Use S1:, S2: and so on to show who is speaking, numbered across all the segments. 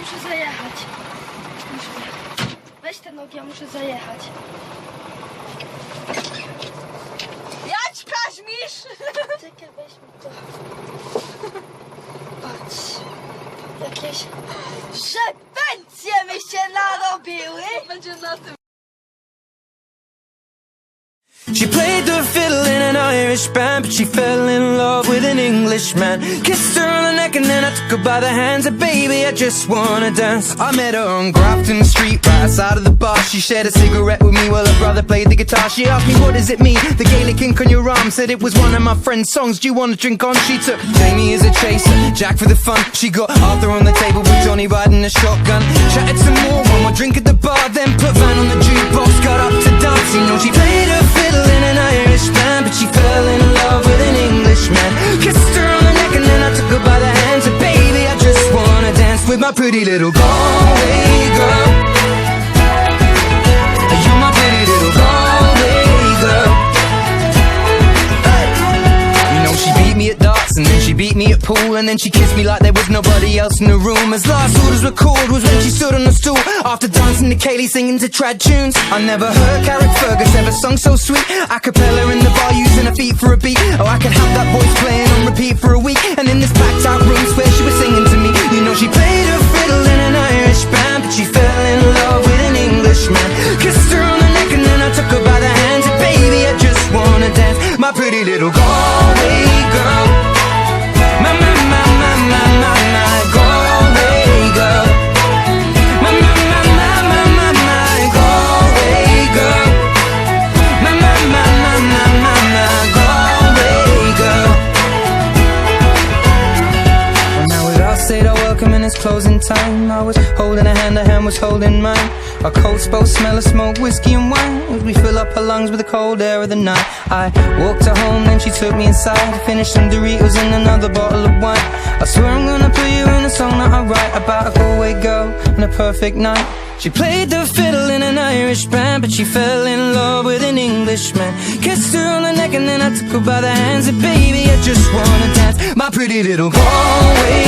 S1: muszę zajechać. Weź te nogi, ja muszę zajechać.
S2: Jać, Kaźmisz!
S1: Czekaj, weź mi to. Patrz. Jakieś żebencje mi się narobiły.
S2: Będzie na tym.
S3: She played the fiddle in an Irish band, but she fell in love with an Englishman. Kissed her neck and then I took her by the hands. And baby, I just wanna dance. I met her on Grafton Street, right outside of the bar. She shared a cigarette with me while her brother played the guitar. She asked me, What does it mean? The Gaelic ink on your arm said it was one of my friend's songs. Do you wanna drink on? She took Jamie as a chaser, Jack for the fun. She got Arthur on the table with Johnny riding a shotgun. Chatted some more my pretty little Galway girl. You're my pretty little Galway girl. You know she beat me at darts and then she beat me at pool and then she kissed me like there was nobody else in the room. As last orders were called was when she stood on the stool after dancing to Kaylee singing to trad tunes. I never heard Carrick Fergus ever sung so sweet. A cappella in the bar using her feet for a beat. Oh, I could have that voice playing on repeat for a week. And in this Kissed her on the neck and then I took her by the hands. And baby, I just wanna dance, my pretty little Galway time. I was holding a hand, her hand was holding mine. Our coats both smell of smoke, whiskey and wine. We fill up her lungs with the cold air of the night. I walked her home, then she took me inside. Finished some Doritos and another bottle of wine. I swear I'm gonna put you in a song that I write about a Galway girl and a perfect night. She played the fiddle in an Irish band, but she fell in love with an Englishman. Kissed her on the neck and then I took her by the hands. And baby, I just wanna dance, my pretty little Galway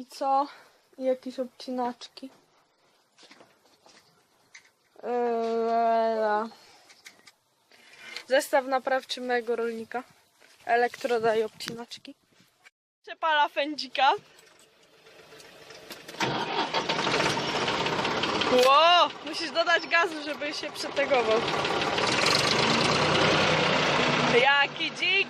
S2: i co? I jakieś obcinaczki. Eee, zestaw naprawczy mojego rolnika. Elektroda i obcinaczki. Przepala fędzika. Wow, musisz dodać gazu, żeby się przetegował. Jaki dzik!